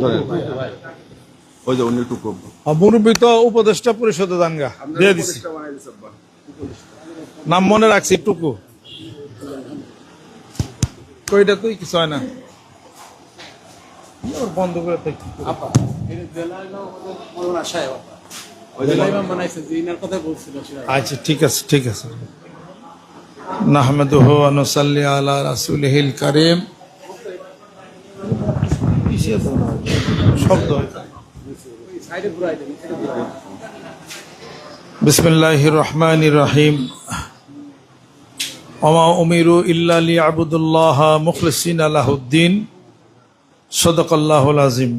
ধরেন। ওই যে উনি টুকু মুরব্বী তো উপদেষ্টা পরিষদে দাঙ্গা দিয়ে দিছি। নাম মনে রাখছি টুকু। কইটা তুই কিছু হয় না। ওর বন্ধ করে? থাকি আচ্ছা ঠিক আছে ঠিক আছে। আলা রাসূলিহিল কারীম। শব্দ। বিসমিল্লাহির রহমানির রহিম সদকাল্লাহুল আজিম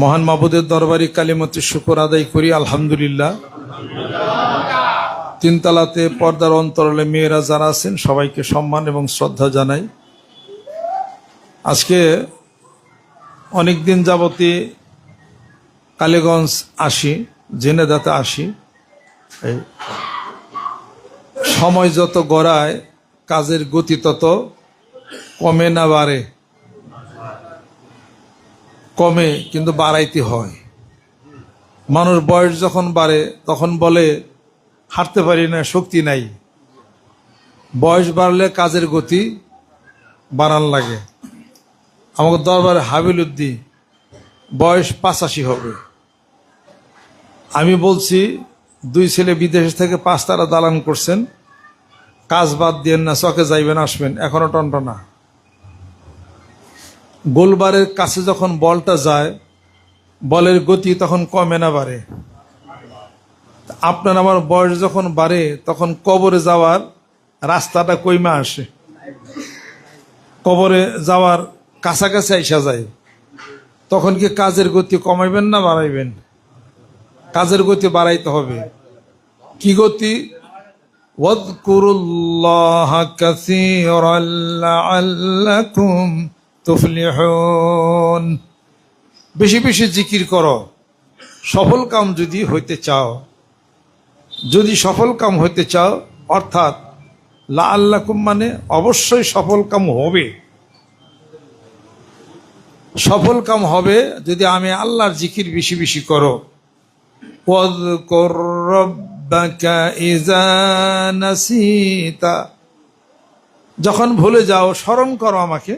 মহান মাবুদের দরবারি কালিমতি শুকর আদায় করি, আলহামদুলিল্লাহ। তিনতলাতে পর্দার অন্তরালে মেয়েরা যারা আছেন, সবাইকে সম্মান এবং শ্রদ্ধা জানাই। আজকে অনেক দিন যাবতে কালীগঞ্জ আসি, জেনেদাতে আসি। সময় যত গড়ায়, কাজের গতি তত কমে না বাড়ে। কমে কিন্তু বাড়াইতে হয়। মানুষ বয়স যখন বাড়ে, তখন বলে, হাঁটতে পারি না, শক্তি নাই। বয়স বাড়লে কাজের গতি বাড়ান লাগে। আমাকে দরবারে হাবিল উদ্দিন, বয়স পাঁচাশি হবে। আমি বলছি, দুই ছেলে বিদেশ থেকে পাঁচ তারা দালান করছেন, কাজ বাদ দিয়েন না, চকে যাইবেন, আসবেন, এখনও টনটনা গোলবারের কাছে যখন বলটা যায়, বলের গতি তখন কমে না বাড়ে। আপনার আমার বয়স যখন বাড়ে, তখন কবরে যাওয়ার রাস্তাটা কইমা আসে। কবরে যাওয়ার কাছাকাছি আইসা যায়। তখন কি কাজের গতি কমাইবেন না বাড়াইবেন? কাজের গতি বাড়াইতে হবে। কি গতি? বেশি বেশি জিকির করো। সফল কাম যদি হইতে চাও, যদি সফল কাম হইতে চাও, অর্থাৎ লা আল্লাহ মানে অবশ্যই সফল কাম হবে। সফল কাম হবে যদি আমি আল্লাহর জিকির বেশি বেশি করো واذكر ربك إذا نسيت যখন ভুলে যাও স্মরণ করো আমাকে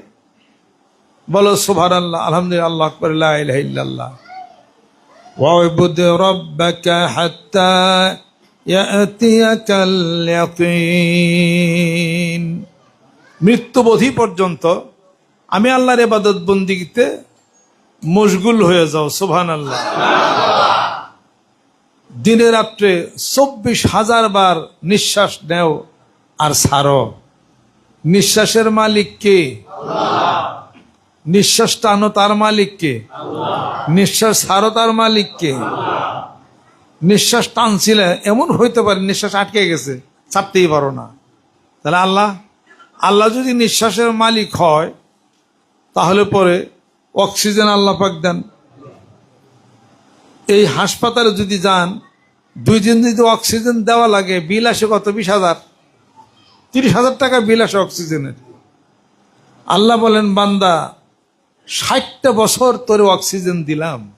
বলো সুভার আল্লাহ আলহামদুলিল্লাহ আল্লাহ আকবর লা ইলাহা ইল্লাল্লাহ واعبد ربك حتى يأتيك اليقين মৃত্যুবোধি পর্যন্ত আমি আল্লাহর এবাদত বন্দিতে মশগুল হয়ে যাও সুবহান আল্লাহ দিনে রাত্রে চব্বিশ হাজার বার নিঃশ্বাস নেও আর ছাড়ো। নিঃশ্বাসের মালিক কে? নিঃশ্বাস টানো তার মালিক কে? নিঃশ্বাস ছাড়ো তার মালিক কে? নিঃশ্বাস টানছিলে, এমন হইতে পারে নিঃশ্বাস আটকে গেছে, ছাড়তেই পারো না। তাহলে আল্লাহ আল্লাহ যদি নিঃশ্বাসের মালিক হয় তাহলে পরে অক্সিজেন আল্লাহ পাক দেন। এই হাসপাতালে যদি যান, দুই দিন যদি অক্সিজেন দেওয়া লাগে, বিল আসে কত? বিশ হাজার। তিরিশ হাজার টাকা বিল আসে অক্সিজেনের। আল্লাহ বলেন, বান্দা, ষাটটা বছর তোরে অক্সিজেন দিলাম।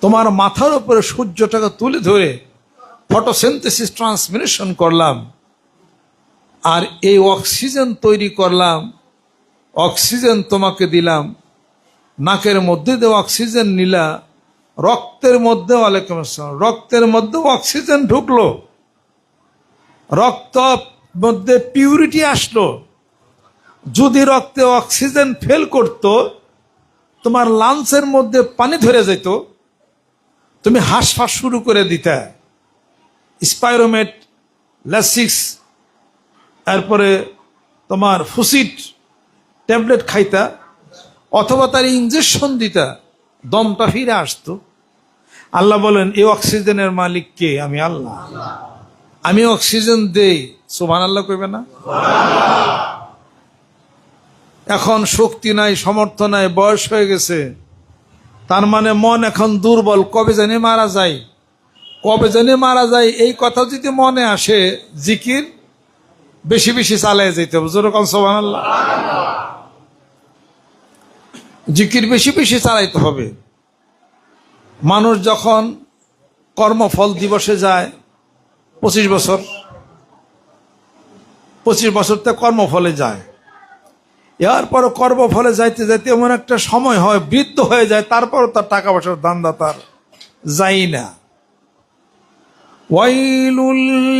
তোমার মাথার উপরে সূর্যটাকে তুলে ধরে ফটোসিনথেসিস ট্রান্সমিনেশন করলাম। আর এই অক্সিজেন তৈরি করলাম অক্সিজেন তোমাকে দিলাম। নাকের মধ্যে দিয়ে অক্সিজেন নিলা। রক্তের মধ্যে ওয়ালাইকুম আসসালাম। রক্তের মধ্যে অক্সিজেন ঢুকলো। রক্ত মধ্যে পিউরিটি আসলো। যদি রক্তে অক্সিজেন ফেল করত, তোমার লাঞ্চের মধ্যে পানি ধরে যেত, তুমি হাঁসফাঁস শুরু করে দিতে। স্পাইরোমেট ল্যাসিক্স তারপরে তোমার ফুসিট ট্যাবলেট খাইতা, অথবা তার ইঞ্জেকশন দিতা, দমটা ফিরে আসতো। আল্লাহ বলেন এই অক্সিজেনের মালিক কে? আমি, আল্লাহ। আমি অক্সিজেন দেই সোভান আল্লাহ কইবে না? এখন শক্তি নাই সমর্থ নাই, বয়স হয়ে গেছে। তার মানে মন এখন দুর্বল, কবে জানি মারা যায়। কবে জানি মারা যায়, এই কথা যদি মনে আসে, জিকির বেশি বেশি চালায় যেতে হবে। যেরকম সোভান আল্লাহ জিকির বেশি বেশি চালাইতে হবে। মানুষ যখন কর্মফল দিবসে যায়, পঁচিশ বছর পঁচিশ বছর তো কর্মফলে যায়। এরপর কর্মফলে যাইতে যাইতে এমন একটা সময় হয়, বৃদ্ধ হয়ে যায় তারপর তার টাকা পয়সার দান্দা তার যাই না। ওয়াইল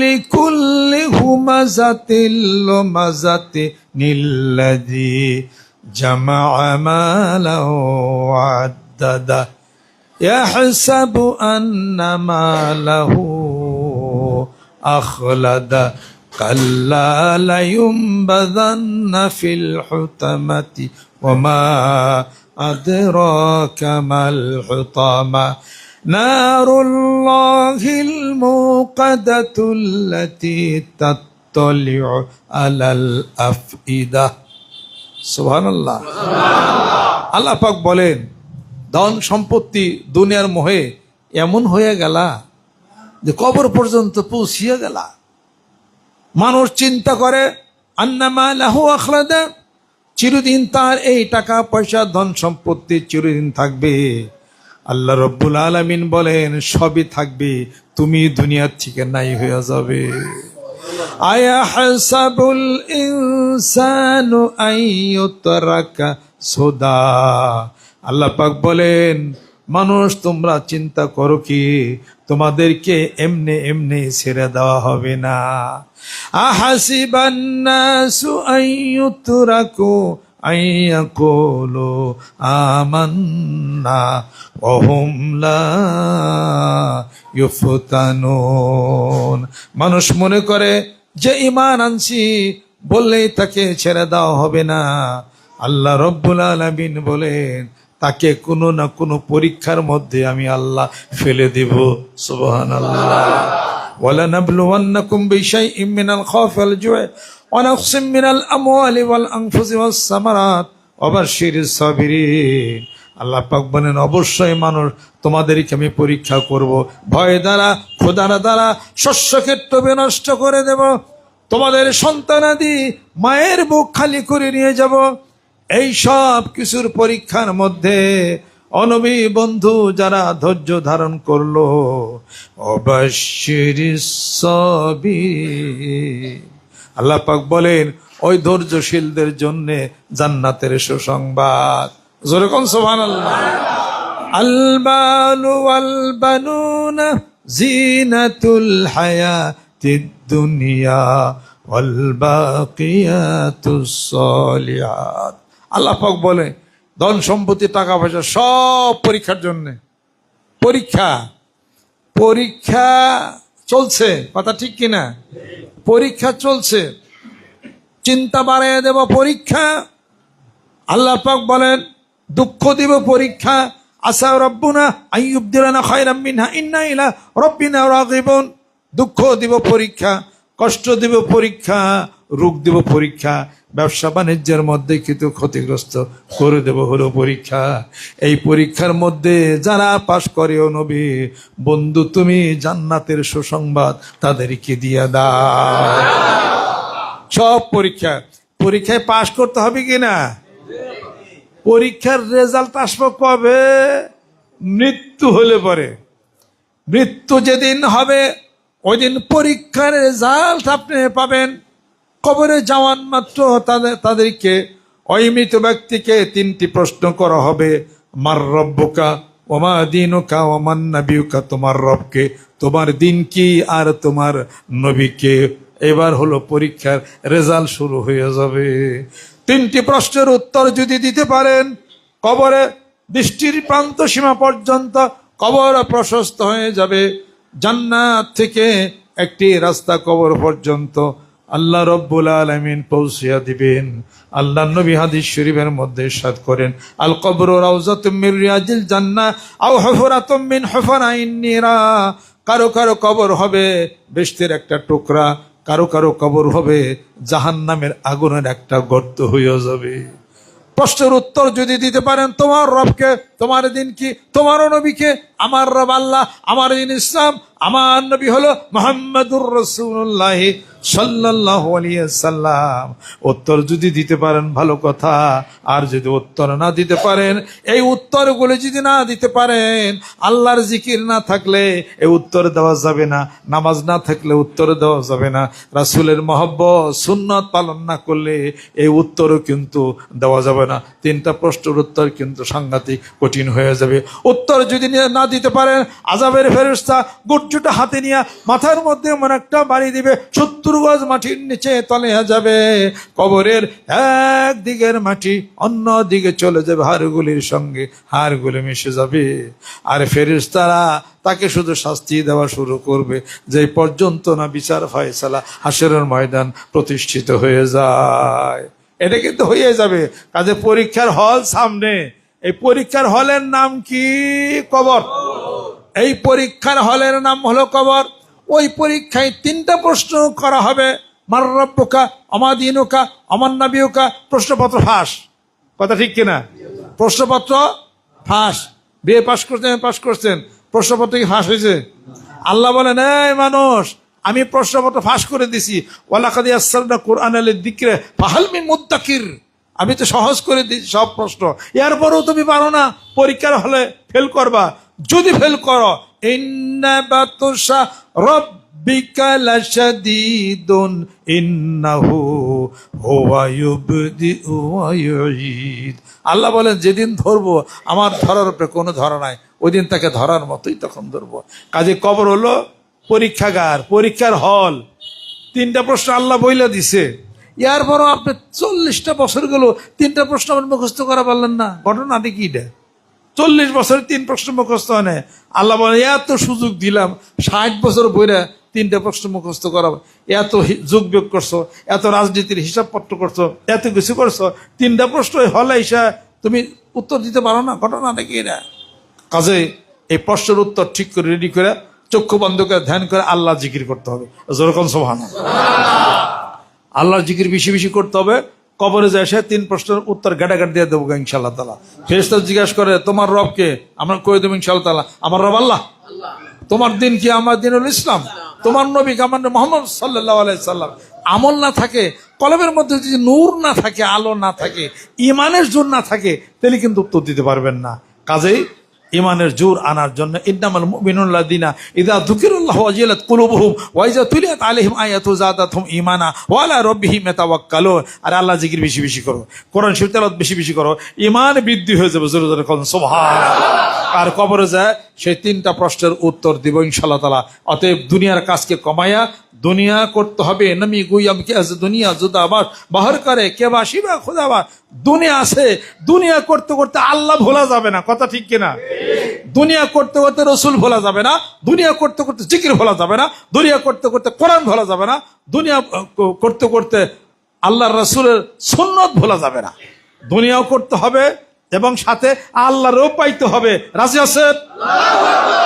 লিকুল্লি হুমাজাতিল লুমাজাতি جمع ماله وعدده يحسب أن ماله أخلد. كلا لينبذن في الحتمة وما أدراك ما الحطمة. نار الله الموقدة التي تطلع على الأفئدة. সুবহানাল্লাহ। আল্লাহ পাক বলেন, ধন সম্পত্তি দুনিয়ার মোহে এমন হয়ে গেলা যে কবর পর্যন্ত পৌঁছিয়ে গেলা। মানুষ চিন্তা করে, আন্নামা লাহু আখলাদা চিরদিন তার এই টাকা পয়সা, ধন সম্পত্তি চিরদিন থাকবে। আল্লাহ রব্বুল আলমিন বলেন, সবই থাকবে, তুমি দুনিয়ার থেকে নাই হয়ে যাবে। আয়া الإنسان ইনসানু يترك সুদা আল্লাহ পাক বলেন, মানুষ, তোমরা চিন্তা করো কি? তোমাদেরকে এমনি এমনি ছেড়ে দেওয়া হবে না। আহাসিবান্নাসু আইয়ুতরাকু আইয়াকুলু আমান্না ওহুম লা ইউফতানুন মানুষ মনে করে যে ইমান আনছি বললেই তাকে ছেড়ে দেওয়া হবে না আল্লাহ রব্বুল আলামিন বলেন তাকে কোনো না কোনো পরীক্ষার মধ্যে আমি আল্লাহ ফেলে দেব সুবহান আল্লাহ ولنبلونكم بشيء من الخوف والجوع ونقص من الأموال والأنفس والثمرات وبشر الصابرين আল্লাহ পাক বলেন অবশ্যই মানুষ তোমাদেরকে আমি পরীক্ষা করব ভয় দ্বারা ক্ষুধার দ্বারা শস্য ক্ষেত্র বিনষ্ট করে দেব তোমাদের সন্তানাদি মায়ের বুক খালি করে নিয়ে যাব এই সব কিছুর পরীক্ষার মধ্যে অনবী বন্ধু যারা ধৈর্য ধারণ করলো অবশ্যই আল্লাহ বলেন, ওই ধৈর্যশীলদের জন্য জান্নাতের সুসংবাদ। যেরকম সোহান আল্লাহ আলবালু আলবানুন জিনাতুল হায়াতিদ দুনিয়া ওয়ালবাকিয়াতুস সালিহাত। আল্লাহ বলে ধন সম্পত্তি, টাকা পয়সা সব পরীক্ষার জন্য। পরীক্ষা। পরীক্ষা চলছে, কথা ঠিক কিনা? পরীক্ষা চলছে। চিন্তা বাড়াইয়া দেব পরীক্ষা। আল্লাহ পাক বলেন, দুঃখ দিব পরীক্ষা। আসা রব্বুনা আইব খায়রাম মিনহা, ইন্না ইলা রব্বিনা রাগিবুন। দুঃখ দিব পরীক্ষা, কষ্ট দিব পরীক্ষা। রোগ দিব পরীক্ষা, ব্যবসা বাণিজ্যের মধ্যে কিন্তু ক্ষতিগ্রস্ত করে দেব হলো পরীক্ষা। এই পরীক্ষার মধ্যে যারা পাশ করে নবী, বন্ধু তুমি জান্নাতের সুসংবাদ তাদেরকে দিয়ে দাও। সব পরীক্ষা। পরীক্ষায় পাশ করতে হবে কি না? পরীক্ষার রেজাল্ট আসব কবে? মৃত্যু হলে পরে। মৃত্যু যেদিন হবে ওই দিন পরীক্ষার রেজাল্ট আপনি পাবেন। কবরে যাওয়ান মাত্র তাদের, তাদেরকে ওই মৃত ব্যক্তিকে তিনটি প্রশ্ন করা হবে। মার রব্বকা, ওমা দিনুকা ওমান নবীকা তোমার রবকে। তোমার দিন কি আর তোমার নবীকে? এবার হলো পরীক্ষার রেজাল্ট শুরু হয়ে যাবে। তিনটি প্রশ্নের উত্তর যদি দিতে পারেন, কবরে দৃষ্টির প্রান্ত সীমা পর্যন্ত কবর প্রশস্ত হয়ে যাবে। জান্নাত থেকে একটি রাস্তা কবর পর্যন্ত আল্লাহ রব্বুল আলমিন পৌঁছিয়া দিবেন। আল্লাহ নবী হাদিস শরীফের মধ্যে সাদ করেন আল কবর রিয়াজিল জান্নাহ, আও নিরা। কারও কারও কবর হবে বেস্তের একটা টুকরা, কারও কারও কবর হবে জাহান্নামের আগুনের একটা গর্ত হইয়া যাবে। প্রশ্নের উত্তর যদি দিতে পারেন, তোমার রবকে তোমার দিন কি? তোমারও নবীকে? আমার রব আল্লাহ, আমার দিন ইসলাম, আমার নবী হলো মোহাম্মদুর রসুল্লাহ সাল্লাহ সাল্লাম। উত্তর যদি দিতে পারেন, ভালো কথা। আর যদি উত্তর না দিতে পারেন, এই উত্তরগুলো যদি না দিতে পারেন, আল্লাহর জিকির না থাকলে এই উত্তর দেওয়া যাবে না। নামাজ না থাকলে উত্তর দেওয়া যাবে না। রাসুলের মহব্বত, সুন্নত পালন না করলে এই উত্তরও কিন্তু দেওয়া যাবে না। তিনটা প্রশ্নের উত্তর কিন্তু সাংঘাতিক কঠিন হয়ে যাবে। উত্তর যদি না দিতে পারেন, আজাবের ফেরস্তা গুটজুটা হাতে নিয়ে মাথার মধ্যে এমন একটা বাড়ি দিবে, সত্তর গজ মাটির নিচে তলে যাবে। কবরের এক দিকের মাটি অন্য দিকে চলে যাবে, হাড়গুলির সঙ্গে হাড়গুলি মিশে যাবে। আর ফেরিস্তারা তাকে শুধু শাস্তি দেওয়া শুরু করবে। যে পর্যন্ত না বিচার ফয়সালা হাসেরের ময়দান প্রতিষ্ঠিত হয়ে যায়। এটা কিন্তু হয়ে যাবে। কাজে পরীক্ষার হল সামনে। এই পরীক্ষার হলের নাম কি? কবর। এই পরীক্ষার হলের নাম হলো কবর। ওই পরীক্ষায় তিনটা প্রশ্ন করা হবে। মার রব্বকা অমাদিনুকা অমান নাবিউকা, প্রশ্নপত্র ফাঁস। কথা ঠিক কিনা? প্রশ্নপত্র ফাঁস। বিয়ে পাশ করছেন পাশ করছেন। প্রশ্নপত্র কি ফাঁস হয়েছে? আল্লাহ বলেন, এই মানুষ, আমি প্রশ্নপত্র ফাঁস করে দিছি। ওয়ালাকাদি আসসালাম কোরআন আলের দিকরে ফাহালমিন মুদ্দাকির। আমি তো সহজ করে দিচ্ছি সব প্রশ্ন। এরপরেও তুমি পারো না, পরীক্ষার হলে ফেল করবা। যদি ফেল করো আল্লাহ বলেন, যেদিন ধরবো, আমার ধরার উপরে কোনো ধরা নাই। ওই দিন তাকে ধরার মতোই তখন ধরবো। কাজে কবর হলো পরীক্ষাগার, পরীক্ষার হল। তিনটা প্রশ্ন আল্লাহ বইলা দিছে। ইয়ার পরও আপনি চল্লিশটা বছর গেল, তিনটা প্রশ্ন আপনি মুখস্থ করা পারলেন না। ঘটনা দেখি এটা? চল্লিশ বছর তিন প্রশ্ন মুখস্থ হয় আল্লাহ বলে এত সুযোগ দিলাম, ষাট বছর বইরা তিনটা প্রশ্ন মুখস্থ করা এত যোগ বিয়োগ করছ, এত রাজনীতির হিসাবপত্র করছ, এত কিছু করছ, তিনটা প্রশ্ন হলে এসে তুমি উত্তর দিতে পারো না। ঘটনা নাকি এটা? কাজে এই প্রশ্নের উত্তর ঠিক করে রেডি করে, চক্ষু বন্ধ করে, ধ্যান করে আল্লাহ জিকির করতে হবে। যেরকম সোহান আল্লাহর জিকির বেশি বেশি করতে হবে। কবরে যায় সে তিন প্রশ্নের উত্তর গাটাগাট দিয়ে দেবো ইনশাল্লাহ তালা ফেরেস্তা জিজ্ঞাসা করে, তোমার রবকে আমরা কয়ে দেবো ইনশাল্লাহ তালা আমার রব আল্লাহ। তোমার দিন কি আমার দিন হল ইসলাম? তোমার নবী কি আমার মোহাম্মদ সাল্লাহ আলাই সাল্লাম? আমল না থাকে, কলমের মধ্যে যদি নূর না থাকে, আলো না থাকে ইমানের জোর না থাকে, তাহলে কিন্তু উত্তর দিতে পারবেন না। কাজেই ইমানের জোর আনার জন্য। ইন্নামাল মুমিনুল্লাযিনা ইযা যুকিরুল্লাহু ওয়াজিলাত কুলুবুহুম ওয়া ইযা তুলিয়াত আলাইহিম আয়াতু যাদাতহুম ঈমানা ওয়া আলা রাব্বিহিম ইয়াতাওয়াক্কালুন। আর আল্লাহ জিকির বেশি বেশি করো। কোরআন শরীফ তেলাওয়াত বেশি বেশি করো। ঈমান বৃদ্ধি হয়ে যাবে জোরে জোরে কোন, সুবহানাল্লাহ। আর কবরে যায়, সেই তিনটা প্রশ্নের উত্তর দিব ইনশাআল্লাহ তাআলা। অতএব দুনিয়ার কাজকে কমায়া দুনিয়া করতে হবে। নমি গুইয়াম কে আজ দুনিয়া জুদা আবার বাহার করে কে বা শিবা খোদাবা দুনিয়া আছে, দুনিয়া করতে করতে আল্লাহ ভোলা যাবে না। কথা ঠিক কিনা? দুনিয়া করতে করতে রসুল ভোলা যাবে না। দুনিয়া করতে করতে জিকির ভোলা যাবে না। দুনিয়া করতে করতে কোরআন ভোলা যাবে না। দুনিয়া করতে করতে আল্লাহ রসুলের সুন্নত ভোলা যাবে না। দুনিয়াও করতে হবে এবং সাথে আল্লাহরও পাইতে হবে। রাজি আছেন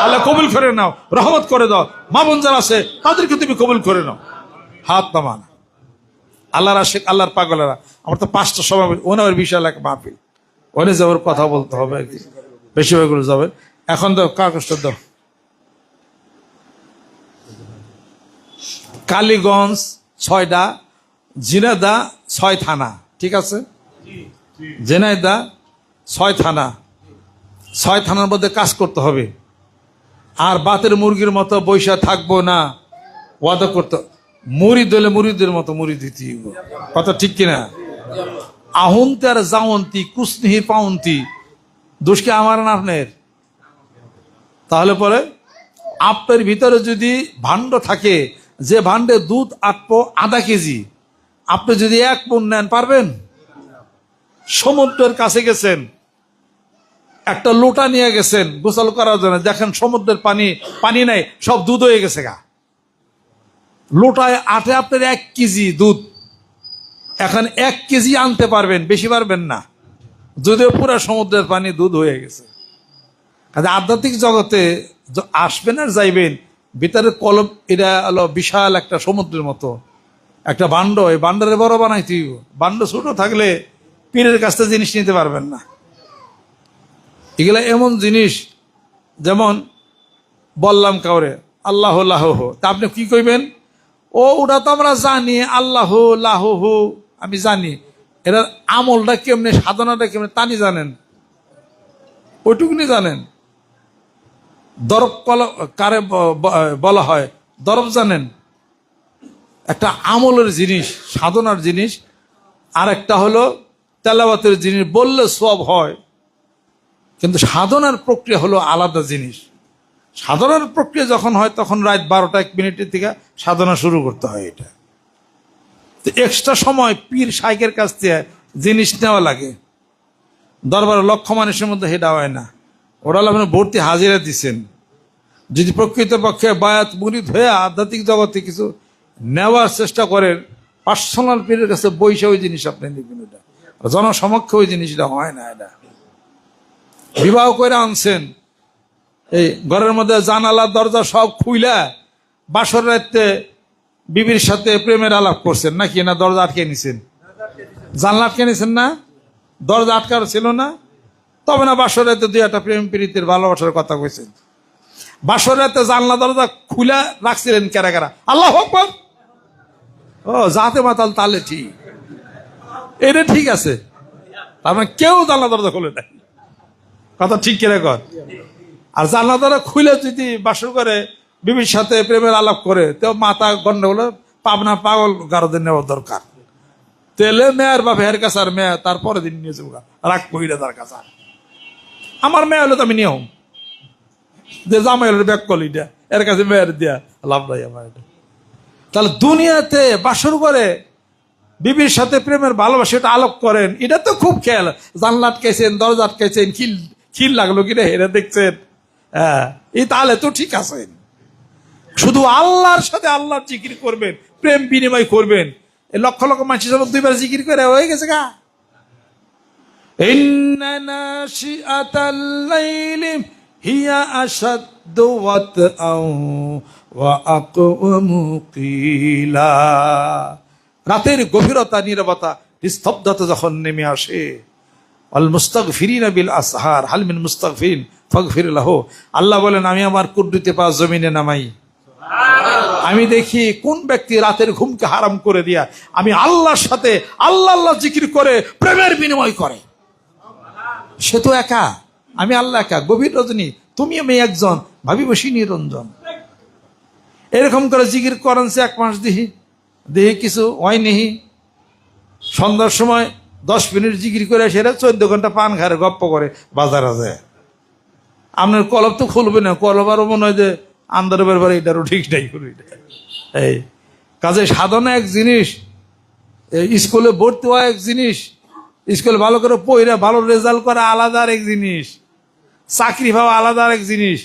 আল্লাহ কবুল করে নাও, রহমত করে দাও। মা বোন যারা আছে, তাদেরকে তুমি কবুল করে নাও। হাত নামান। আল্লাহর আশেক, আল্লাহর পাগলেরা। আমার তো পাঁচটা সময় ওনার বিশাল এক মাহফিল। ওনে যাওয়ার কথা বলতে হবে বেশিরভাগগুলো যাবে। এখন তো কাগজটা দাও? কালীগঞ্জ ছয়টা জিনাদা ছয় থানা। ঠিক আছে? জেনাইদা ছয় থানা। ছয় থানার মধ্যে কাজ করতে হবে। আর বাতের মুরগির মতো বৈশা থাকব না, ওয়াদা করতে মুড়ি দিলে মুড়িদের মতো মুড়ি দিতে। কথা ঠিক কিনা? আহুন্তি আর জাউন্তি কুসনিহি পাউন্তি দোষ কি আমার না আপনার? তাহলে পরে আপনার ভিতরে যদি ভাণ্ড থাকে, যে ভাণ্ডে দুধ আটপো আধা কেজি, আপনি যদি এক পুন নেন পারবেন? সমুদ্রের কাছে গেছেন একটা লোটা নিয়ে গেছেন গোসল করার জন্য। দেখেন সমুদ্রের পানি পানি নাই, সব দুধ হয়ে গেছে গা। লোটায় আটে আপনার এক কেজি দুধ। এখন এক কেজি আনতে পারবেন, বেশি পারবেন না। যদিও পুরো সমুদ্রের পানি দুধ হয়ে গেছে। কাজে আধ্যাত্মিক জগতে আসবেন আর যাইবেন, ভিতরে কলম, এটা হলো বিশাল একটা সমুদ্রের মতো। একটা বান্ড এই বান্ডারে বড় বানাইতে। বান্ড ছোট থাকলে পীরের কাছ থেকে জিনিস নিতে পারবেন না। এগুলা এমন জিনিস, যেমন বললাম কাউরে, আল্লাহ লাহ হো তা আপনি কি কইবেন? ও, ওটা তো আমরা জানি, আল্লাহ লাহ হো আমি জানি। এটার আমলটা কেমনে, সাধনাটা কেমনে তানি জানেন? ওইটুকুনি জানেন? দরব কারে বলা হয়, দরব জানেন? একটা আমলের জিনিস, সাধনার জিনিস। আর একটা হলো তেলাবাতের জিনিস, বললে সব হয়। কিন্তু সাধনার প্রক্রিয়া হলো আলাদা জিনিস। সাধনার প্রক্রিয়া যখন হয়, তখন রাত বারোটা এক মিনিটের থেকে সাধনা শুরু করতে হয় এটা। তো এক্সট্রা সময় পীর শাইকের কাছ থেকে জিনিস নেওয়া লাগে। দরবারে লক্ষ মানুষের মধ্যে হেডা হয় না। ওরা হলো আপনার ভর্তি হাজিরা দিচ্ছেন যদি প্রকৃতপক্ষে বায়াত মুরিদ হয়ে আধ্যাত্মিক জগতে কিছু নেওয়ার চেষ্টা করেন পার্সোনাল পীরের কাছে বৈশা ওই জিনিস আপনি নেবেন এটা। জনসমক্ষে ওই জিনিসটা হয় না এটা। বিবাহ করে আনছেন। এই ঘরের মধ্যে জানালা দরজা সব খুইলা বাসর রাতে বিবির সাথে প্রেমের আলাপ করছেন। নাকি না দরজা আটকে নিছেন? জানলা আটকে নিছেন না? দরজা আটকার ছিল না? তবে না বাসর রাতে দুই একটা প্রেম প্রীতির ভালোবাসার কথা কইছেন। বাসর রাতে জানলা দরজা খুলে রাখছিলেন কেরা কেরা? আল্লাহ আকবর! ও যাতে মাতাল তালে ঠিক। এটা ঠিক আছে। তার মানে কেউ জানলা দরজা খুলে নাই। কথা ঠিক কিরে কর? আর জানলা দ্বারা খুলে যদি বাসর করে, বিবির সাথে প্রেমের আলাপ করে, তো মাথা গন্ডগোল পাবনা পাগল গারদের নেওয়া দরকার। তেলে মেয়ের বা ভেয়ের কাছে আর মেয়ে তারপরে দিন নিয়ে যাব রাগ কইরা তার কাছে আমার মেয়ে হলো তো আমি নিয়ম। যে জামাই হলো ব্যাক কলিটা এর কাছে মেয়ের দিয়া লাভ নাই আমার এটা। তাহলে দুনিয়াতে বাসর করে, বিবির সাথে প্রেমের ভালোবাসা এটা আলোক করেন, এটা তো খুব খেয়াল। জানলা আটকাইছেন, দরজা আটকাইছেন, খিল চিল লাগল কিনা হেরে দেখছেন? হ্যাঁ। এই তাহলে তো ঠিক আছেন শুধু আল্লাহর সাথে আল্লাহর জিকির করবেন, প্রেম বিনিময় করবেন। লক্ষ লক্ষ মানুষের সাথে দুইবার জিকির করে, হয়ে গেছে গা। হিয়া রাতের গভীরতা, নিরবতা, নিস্তব্ধতা যখন নেমে আসে আল মুস্তাক ফিরিন বিল আসহার হালমিন মুস্তাক ফিরিন লাহ। আল্লাহ বলেন আমি আমার কুদ্দুতে পা জমিনে নামাই। আমি দেখি কোন ব্যক্তি রাতের ঘুমকে হারাম করে দিয়া আমি আল্লাহর সাথে আল্লাহ আল্লাহ জিকির করে প্রেমের বিনিময় করে। সে তো একা। আমি আল্লাহ একা। গভীর রজনী। তুমি আমি একজন। ভাবি বসি নিরঞ্জন। এরকম করে জিকির করেন সে এক মাস দিহি। দেহি কিছু হয় নিহি সন্ধ্যার সময় দশ মিনিট জিকির করে সেটা চোদ্দ ঘণ্টা পান ঘাড়ে গপ্প করে বাজারে যায় আপনার কলব তো খুলবে না, কলব আরও মনে হয় যে আন্দার ব্যাপারে এটারও ঠিক নাই করে এই, কাজে সাধনা এক জিনিস স্কুলে ভর্তি হওয়া এক জিনিস, স্কুলে ভালো করে পড়া ভালো রেজাল্ট করা আলাদা আর এক জিনিস, চাকরি পাওয়া আলাদা আর এক জিনিস।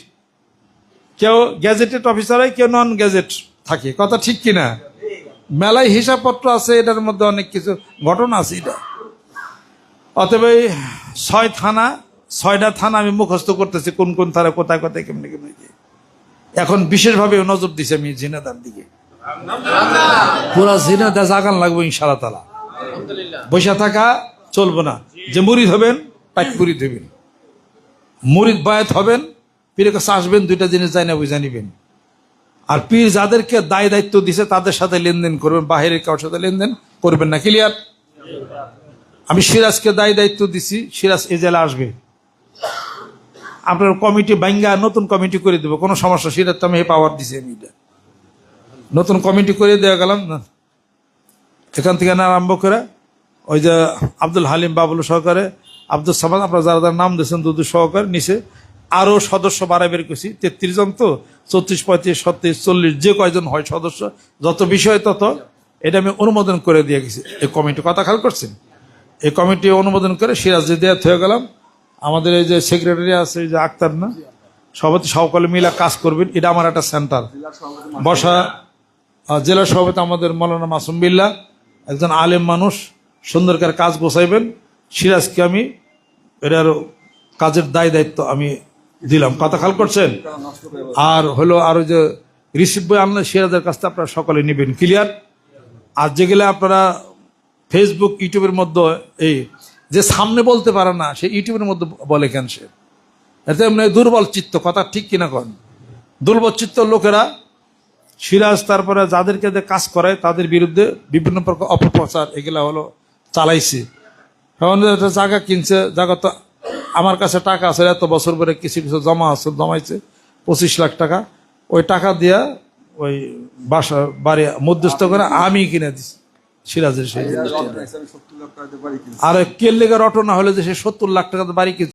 কেউ গ্যাজেটেড অফিসার হয়, কেউ নন গ্যাজেট থাকে, কথা ঠিক কিনা? মেলায় হিসাবপত্র আছে, এটার মধ্যে অনেক কিছু, ঘটনা আছে এটা। অতএব এই ছয় থানা, ছয়টা থানা আমি মুখস্থ করতেছি, কোন কোন থানা, কোথায় কোথায়, কেমনি কেমনি। এখন বিশেষভাবে নজর দিছে আমি জিনাদার দিকে। পুরা জিনাদা জাগান লাগবে ইনশাল্লাহ তালা বসে থাকা চলবে না। যে মুরিদ হবেন, পাইক মুরিদ হবেন মুরিদ বায়াত হবেন, পীরের কাছে আসবেন, দুইটা জিনিস যাই না বুঝা নিবেন। আর পীর যাদেরকে দায় দায়িত্ব দিছে, তাদের সাথে লেনদেন করবেন, বাহিরের কারোর সাথে লেনদেন করবেন না। ক্লিয়ার আমি সিরাজকে দায় দায়িত্ব দিছি, সিরাজ এ জেলা আসবে। আপনার কমিটি বাঙ্গা নতুন কমিটি করে দেবো, কোনো সমস্যা সিরাজ তো আমি পাওয়ার দিছি আমি এটা। নতুন কমিটি করে দেওয়া গেলাম না। এখান থেকে না আরম্ভ করে, ওই যে আব্দুল হালিম বাবুল সহকারে, আব্দুল সামাদ, আপনারা যারা যারা নাম দিয়েছেন দুদু সহকারে নিচে আরও সদস্য বাড়া বের করছি। তেত্রিশ জন তো, চৌত্রিশ, পঁয়ত্রিশ, ছত্রিশ, চল্লিশ, যে কয়জন হয় সদস্য, যত বিষয় তত, এটা আমি অনুমোদন করে দিয়ে গেছি। এই কমিটি কথা খেয়াল করছেন? এই কমিটি অনুমোদন করে সিরাজ দেওয়া হয়ে গেলাম। আমাদের এই যে সেক্রেটারি আছে যে আক্তার না সভাপতি সকলে মিলা কাজ করবেন। এটা আমার একটা সেন্টার বসা জেলা সভাপতি আমাদের মৌলানা মাসুম বিল্লাহ একজন আলেম মানুষ, সুন্দর করে কাজ গোছাইবেন। সিরাজকে আমি, এটার কাজের দায় দায়িত্ব আমি দিলাম। কথা খাল করছেন? আর হলো আর ওই যে রিসিভ বই আনলে সিরাজের কাছ থেকে আপনারা সকলে নেবেন। ক্লিয়ার আর যেগুলো আপনারা ফেসবুক ইউটিউবের মধ্যে এই যে সামনে বলতে পারে না, সে ইউটিউবের মধ্যে বলে কেন সে? এতে দুর্বল চিত্ত, কথা ঠিক কিনা কন? দুর্বল চিত্ত লোকেরা সিরাজ, তারপরে যাদেরকে দিয়ে কাজ করে তাদের বিরুদ্ধে বিভিন্ন প্রকার অপপ্রচার, এগুলা হলো চালাইছে। এখন একটা জায়গা কিনছে, জায়গা তো আমার কাছে টাকা আছে, এত বছর পরে কিছু কিছু জমা আছে, জমাইছে, পঁচিশ লাখ টাকা। ওই টাকা দিয়া ওই বাসা, বাড়ি মধ্যস্থ করে আমি কিনে দিছি। সিরাজের সেই আর আর লেগে রটনা হলে যে সে সত্তর লাখ টাকা বাড়ি কিনছে।